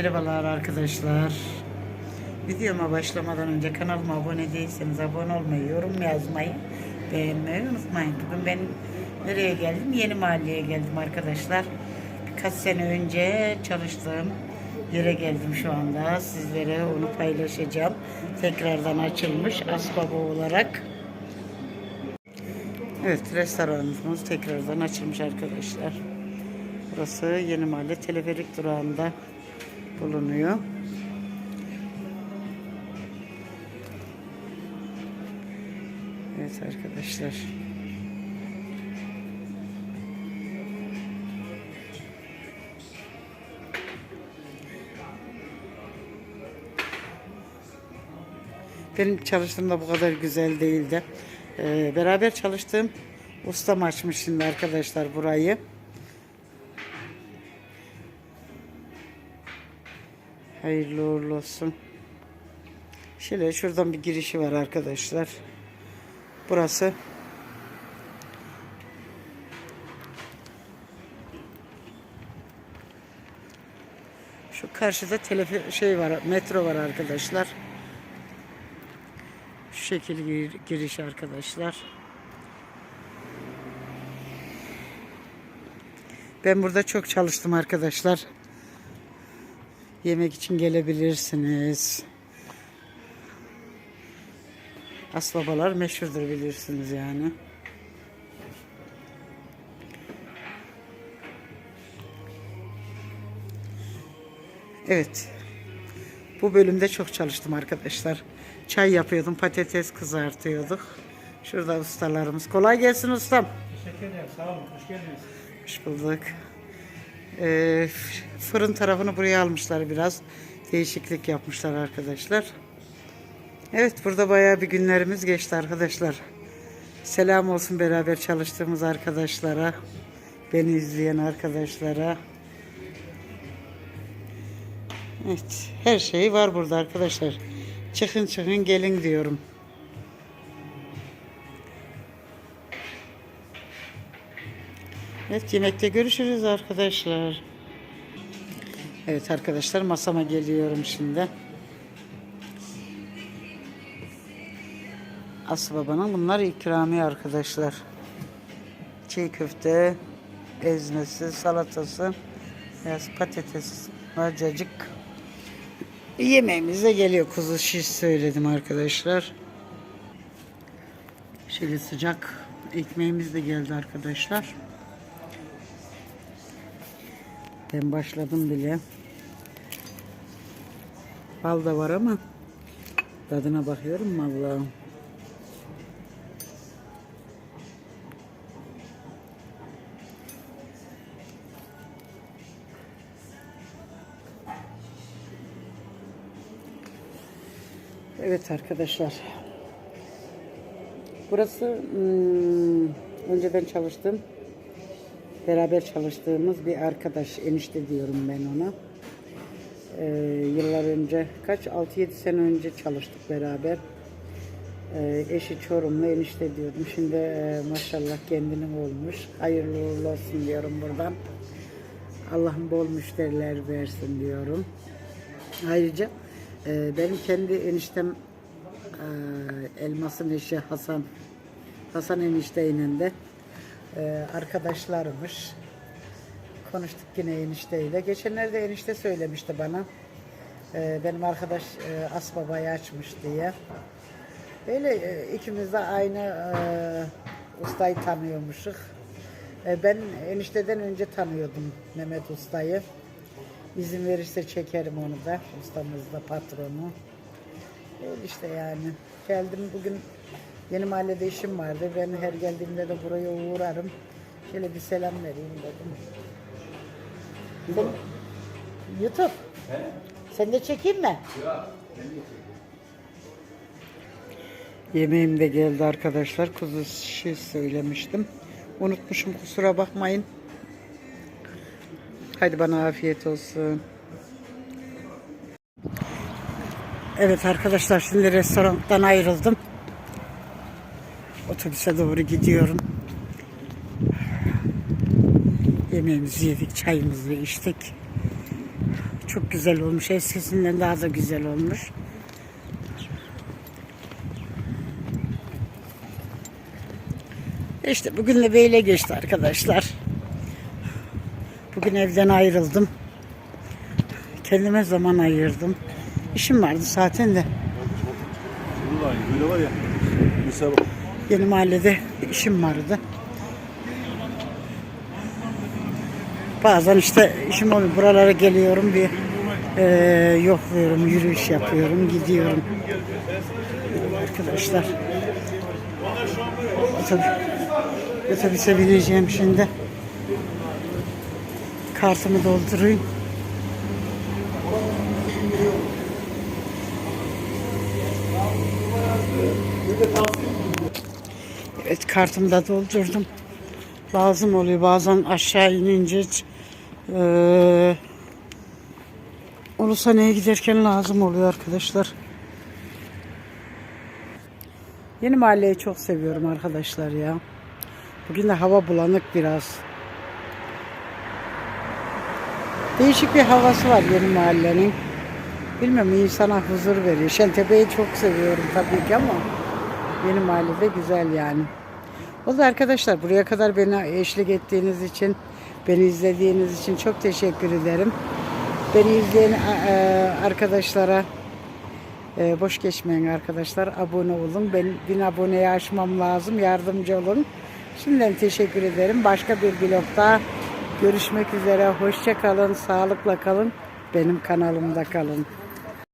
Merhabalar arkadaşlar. Videoma başlamadan önce kanalıma abone değilseniz abone olmayı, yorum yazmayı, beğenmeyi unutmayın. Bugün ben nereye geldim? Yeni mahalleye geldim arkadaşlar. Birkaç sene önce çalıştığım yere geldim şu anda. Sizlere onu paylaşacağım. Tekrardan açılmış Asbaba olarak. Evet restoranımız tekrardan açılmış arkadaşlar. Burası Yeni Mahalle Teleferik durağında bulunuyor. Evet arkadaşlar. Benim çalıştığımda bu kadar güzel değildi. Ee, beraber çalıştığım ustam açmış şimdi arkadaşlar burayı. Hayırlı uğurlu olsun. Şöyle şuradan bir girişi var arkadaşlar. Burası Şu karşıda telefi şey var, metro var arkadaşlar. Şu şekil gir- giriş arkadaşlar. Ben burada çok çalıştım arkadaşlar. Yemek için gelebilirsiniz. Asbabalar meşhurdur bilirsiniz yani. Evet. Bu bölümde çok çalıştım arkadaşlar. Çay yapıyordum, patates kızartıyorduk. Şurada ustalarımız. Kolay gelsin ustam. Teşekkür ederim. Sağ olun. Hoş geldiniz. Hoş bulduk. Ee, fırın tarafını buraya almışlar biraz. Değişiklik yapmışlar arkadaşlar. Evet burada bayağı bir günlerimiz geçti arkadaşlar. Selam olsun beraber çalıştığımız arkadaşlara. Beni izleyen arkadaşlara. Evet her şey var burada arkadaşlar. Çıkın çıkın gelin diyorum. Evet yemekte görüşürüz arkadaşlar. Evet arkadaşlar masama geliyorum şimdi. Aslı babanın bunlar ikramiye arkadaşlar. Çiğ köfte, ezmesi, salatası, biraz patates, var cacık. Yemeğimiz de geliyor. Kuzu şiş söyledim arkadaşlar. Şöyle sıcak ekmeğimiz de geldi arkadaşlar. Ben başladım bile. Bal da var ama tadına bakıyorum Allah'ım. Evet arkadaşlar. Burası hmm, önceden çalıştım. Beraber çalıştığımız bir arkadaş, enişte diyorum ben ona. Ee, yıllar önce, kaç 6-7 sene önce çalıştık beraber. Ee, eşi Çorumlu enişte diyordum. Şimdi e, maşallah kendinin olmuş. Hayırlı uğurlu olsun diyorum buradan. Allah'ım bol müşteriler versin diyorum. Ayrıca e, benim kendi eniştem e, Elmas'ın eşi Hasan Hasan enişteyle de e, arkadaşlarmış. Konuştuk yine enişteyle. Geçenlerde enişte söylemişti bana. E, benim arkadaş e, Asbaba'yı açmış diye. Öyle e, ikimiz de aynı e, ustayı tanıyormuşuk. E, ben enişteden önce tanıyordum Mehmet Usta'yı. İzin verirse çekerim onu da. Ustamız da patronu. Öyle işte yani. Geldim bugün yeni mahallede işim vardı. Ben her geldiğimde de buraya uğrarım. Şöyle bir selam vereyim dedim. Sen, YouTube. Sen de çekeyim mi? Yemeğim de geldi arkadaşlar. Kuzu şiş söylemiştim. Unutmuşum kusura bakmayın. Hadi bana afiyet olsun. Evet arkadaşlar şimdi restorandan ayrıldım. Otobüse doğru gidiyorum. Yemeğimizi yedik, çayımızı içtik. Çok güzel olmuş. Eskisinden daha da güzel olmuş. İşte bugün de böyle geçti arkadaşlar. Bugün evden ayrıldım. Kendime zaman ayırdım. İşim vardı zaten de. Böyle var ya. Mesela. Yeni mahallede işim vardı. Bazen işte işim oluyor. Buralara geliyorum bir eee yokluyorum, yürüyüş yapıyorum, gidiyorum. Arkadaşlar. Otobüs, otobüse bineceğim şimdi. Kartımı doldurayım. Evet kartımı da doldurdum. Lazım oluyor bazen aşağı inince eee Ulusana'ya giderken lazım oluyor arkadaşlar. Yeni mahalleyi çok seviyorum arkadaşlar ya. Bugün de hava bulanık biraz. Değişik bir havası var yeni mahallenin. Bilmem insana huzur veriyor. Şentepe'yi çok seviyorum tabii ki ama yeni mahallede güzel yani. Da arkadaşlar buraya kadar beni eşlik ettiğiniz için, beni izlediğiniz için çok teşekkür ederim. Beni izleyen e, arkadaşlara e, boş geçmeyin arkadaşlar. Abone olun. Ben bin aboneyi aşmam lazım. Yardımcı olun. Şimdiden teşekkür ederim. Başka bir vlogda görüşmek üzere. Hoşça kalın. Sağlıkla kalın. Benim kanalımda kalın.